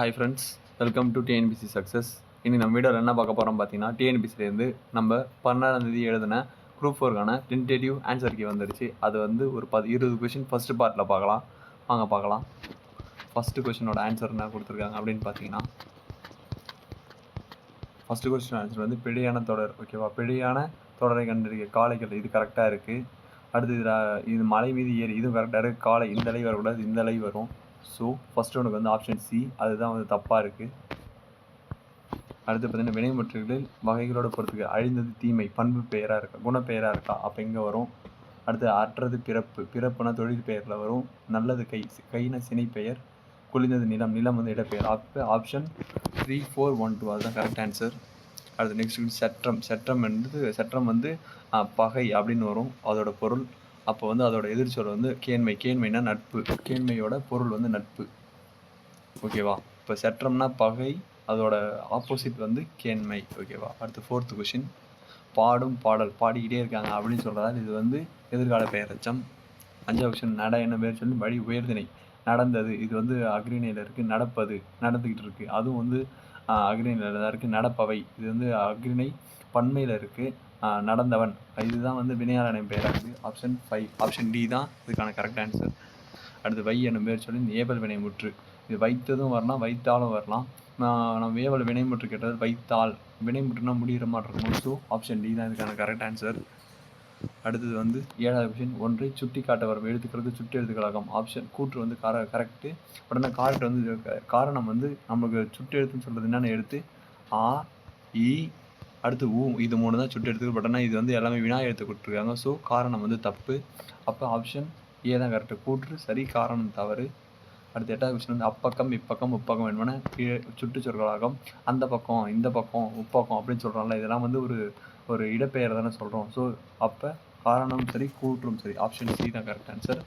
Hi friends welcome to TNPSC success இனி நம்ம வீடியோவில் என்ன பார்க்க போகிறோம் பார்த்தீங்கன்னா டிஎன்பிசிலேருந்து நம்ம பன்னெண்டாம் தேதி எழுதின குரூப் ஃபோருக்கான டென்டேட்டிவ் ஆன்சர் கீ வந்துருச்சு. அது வந்து ஒரு பத்து இருபது கொஷின் ஃபஸ்ட்டு பார்ட்டில் பார்க்கலாம். வாங்க பார்க்கலாம். ஃபஸ்ட்டு கொஷினோட ஆன்சர் என்ன கொடுத்துருக்காங்க அப்படின்னு பார்த்தீங்கன்னா ஃபஸ்ட்டு கொஸ்டின் ஆன்சர் வந்து பிழையான தொடர் ஓகேவா பிழையான தொடரை கண்டறிய காளைகள் இது கரெக்டாக இருக்குது அடுத்து இதில் இது மலை மீது ஏறி இதுவும் கரெக்டாக இருக்குது காளை இந்த அலை வரக்கூடாது இந்த அலை வரும். ஸோ ஃபஸ்ட்டு உனக்கு வந்து ஆப்ஷன் சி அதுதான் வந்து தப்பாக இருக்குது அடுத்து பார்த்தீங்கன்னா வினைமுற்றுகளில் வகைகளோட பொறுத்துக்கு அழிந்தது தீமை பண்பு பெயராக இருக்கா குணப்பெயராக இருக்கா அப்போ எங்கே வரும்? அடுத்து அற்றது பிறப்பு பிறப்புனா தொழில் பெயரில் வரும். நல்லது கை கைனா சினை பெயர் குளிர்ந்தது நிலம் நிலம் வந்து இடப்பெயர். அப்போ option three four one two அதுதான் கரெக்ட் ஆன்சர் அடுத்து நெக்ஸ்ட் சட்டம் சட்டம் என்பது சட்டம் வந்து பகை அப்படின்னு வரும். அதோட பொருள் அப்போ வந்து அதோட எதிர்ச்சொல் வந்து கேண்மை கேண்மைனா நட்பு. கேண்மையோட பொருள் வந்து நட்பு. ஓகேவா இப்போ சற்றம்னா பகை அதோட ஆப்போசிட் வந்து கேண்மை. ஓகேவா அடுத்து ஃபோர்த்து கொஷின் பாடும் பாடல். பாடிக்கிட்டே இருக்காங்க அப்படின்னு சொல்கிறதால இது வந்து எதிர்கால பெயரச்சம் அஞ்சாவது கொஷின் நட என்ன பேர் சொல்லி வழி உயர்திணை. நடந்தது. இது வந்து அக்ரிணையில் இருக்குது நடப்பது. நடந்துக்கிட்டு இருக்குது அதுவும் வந்து அக்ரிணையில் தான் இருக்குது நடப்பவை. இது வந்து அக்ரிணை பன்மையில் இருக்குது நடந்தவன். இதுதான் வந்து வினையாளனின் பெயராக இருக்குது ஆப்ஷன் ஃபைவ் ஆப்ஷன் டி தான் இதுக்கான கரெக்ட் ஆன்சர் அடுத்து வை என்னும் பேர் சொல்லி இந்த வினை வினைமுற்று இது வைத்ததும் வரலாம் வைத்தாலும் வரலாம். நம்ம ஏவல் வினைமுற்று கேட்டது வைத்தால். வினைமுற்றுனா முடிகிற மாதிரி இருக்கும். ஸோ ஆப்ஷன் டி தான் இதுக்கான கரெக்ட் ஆன்சர் அடுத்தது வந்து ஏழாவது கொஷின் ஒன்றை சுட்டி காட்ட வரும். எழுத்துக்கிறது சுட்டி எழுத்துக்களாகும். ஆப்ஷன் கூற்று வந்து கர கரெக்டு உடனே காரட்டு வந்து காரணம் வந்து நமக்கு சுட்டி எழுத்துன்னு சொல்கிறது என்னென்ன எழுத்து ஆ இ அடுத்து ஊ இது மூணு தான் சுட்டு எடுத்துக்க பட் ஆனால் இது வந்து எல்லாமே வினா எழுத்து கொடுத்துருக்காங்க. ஸோ காரணம் வந்து தப்பு. அப்போ ஆப்ஷன் ஏ தான் கரெக்டு கூற்று சரி காரணம் தவறு. அடுத்து எட்டாவது கொஸ்டின் வந்து அப்பக்கம் இப்பக்கம் முப்பக்கம் வேணுமென கீழே சுற்றுச்சொற்களாகும் அந்த பக்கம் இந்த பக்கம் உப்பக்கம் அப்படின்னு சொல்கிறோம்ல இதெல்லாம் வந்து ஒரு ஒரு இடப்பெயர் தானே சொல்கிறோம் ஸோ அப்போ காரணம் சரி கூற்றும் சரி. ஆப்ஷன் சி தான் கரெக்ட் ஆன்சர்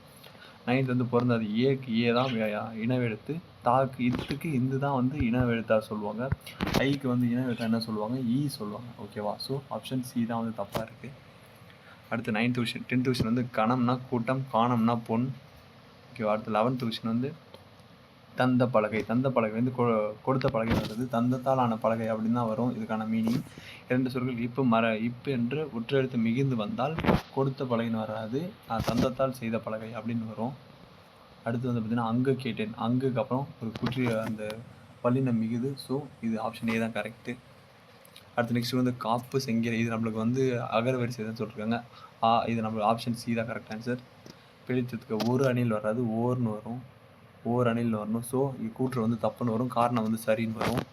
நைன்த் வந்து பிறந்தது. ஏக்கு ஏ தான் இனவெழுத்து. தாக்கு இதுக்கு இந்து தான் வந்து இனவெழுத்தா சொல்லுவாங்க. ஐக்கு வந்து இனவெழுத்தா என்ன சொல்லுவாங்க? இ சொல்லுவாங்க. ஓகேவா ஸோ ஆப்ஷன் சி தான் வந்து தப்பாக இருக்குது அடுத்து நைன்த் விஷயம் டென்த் விஷயம் வந்து கணம்னா கூட்டம் காணம்னா பொன். ஓகேவா அடுத்து லெவன்த் விஷயம் வந்து தந்த பலகை. தந்த பலகை வந்து கொ- கொடுத்த பலகை வருது தந்தத்தால் ஆன பலகை அப்படின்னு தான் வரும். இதுக்கான மீனிங் இரண்டு சொற்கள் இப்பு மர இப்பு என்று உற்றெழுத்து மிகுந்து வந்தால் கொடுத்த பலகைன்னு வராது. நான் தந்தத்தால் செய்த பலகை அப்படின்னு வரும். அடுத்து வந்து பார்த்தீங்கன்னா அங்கு கேட்டேன். அங்குக்கு அப்புறம் ஒரு குற்றிய அந்த பல்லினம் மிகுது. ஸோ இது ஆப்ஷன் ஏ தான் கரெக்டு அடுத்து நெக்ஸ்ட் வந்து காப்பு செங்கிற இது நம்மளுக்கு வந்து அகர வரிசை தான் சொல்லியிருக்காங்க ஆ இது நம்மளுக்கு ஆப்ஷன் சி தான் கரெக்ட் ஆன்சர் பிடித்ததுக்கு ஒரு அணில் வராது. ஓர்னு வரும். ஓர் அணில்னு வரணும் ஸோ இது கூற்று வந்து தப்புன்னு வரும். காரணம் வந்து சரின்னு வரும்.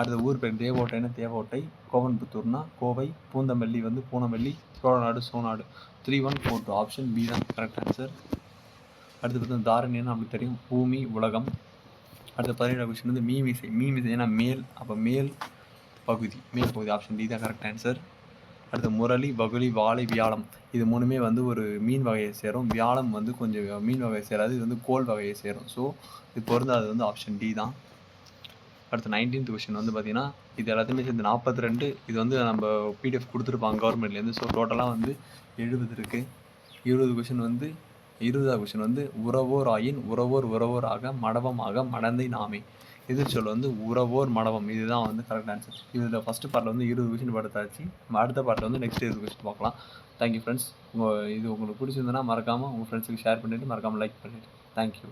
அடுத்த ஊர் பேர் தேவோட்டைன்னா தேவோட்டை? கோவன்புத்தூர்னா கோவை பூந்தமல்லி வந்து Poonamalli Cholanadu Sonadu three one four two option B தான் கரெக்ட் ஆன்சர் அடுத்து பார்த்தீங்கன்னா தாரணியன்னு நம்மளுக்கு தெரியும். பூமி உலகம். அடுத்த பதினேழாவது கொஸ்டின் வந்து மீமிசை மீமிசை ஏன்னா மேல் அப்போ மேல் பகுதி. மேல் பகுதி ஆப்ஷன் டி தான் கரெக்ட் ஆன்சர் அடுத்து முரளி பகுலி வாழை வியாழம். இது மூணுமே வந்து ஒரு மீன் வகையை சேரும். வியாழம் வந்து கொஞ்சம் மீன் வகையை சேராது. இது வந்து கோல் வகையை சேரும். ஸோ இது பொருந்தாது வந்து ஆப்ஷன் டி தான். அடுத்து நைன்டீன்த் கொஷின் வந்து பார்த்தீங்கன்னா இது எல்லாத்தையுமே சேர்ந்து நாற்பத்தி ரெண்டு இது வந்து நம்ம பிடிஎஃப் கொடுத்துருப்பாங்க கவர்மெண்ட்லேருந்து ஸோ டோட்டலாக வந்து எழுபது இருக்குது இருபது கொஷின் வந்து இருபதாவது கொஷின் வந்து உறவோர் ஆயின் உறவோர் உறவோர் ஆக மடவமாக மடந்தை நாமே. எதிர்ச்சொல் வந்து உறவோர் மடவம். இதுதான் வந்து கரெக்ட் ஆன்சர் இதில் ஃபஸ்ட்டு பார்ட்டில் வந்து இருபது கொஷின் படுத்தாச்சு. அடுத்த பார்ட்டில் வந்து நெக்ஸ்ட் இருபது கொஷின் பார்க்கலாம். தேங்க்யூ ஃப்ரெண்ட்ஸ் உங்கள் இது உங்களுக்கு பிடிச்சிருந்ததுன்னா மறக்காமல் உங்கள் ஃப்ரெண்ட்ஸுக்கு ஷேர் பண்ணிவிட்டு மறக்காமல் லைக் பண்ணிவிட்டு தேங்க்யூ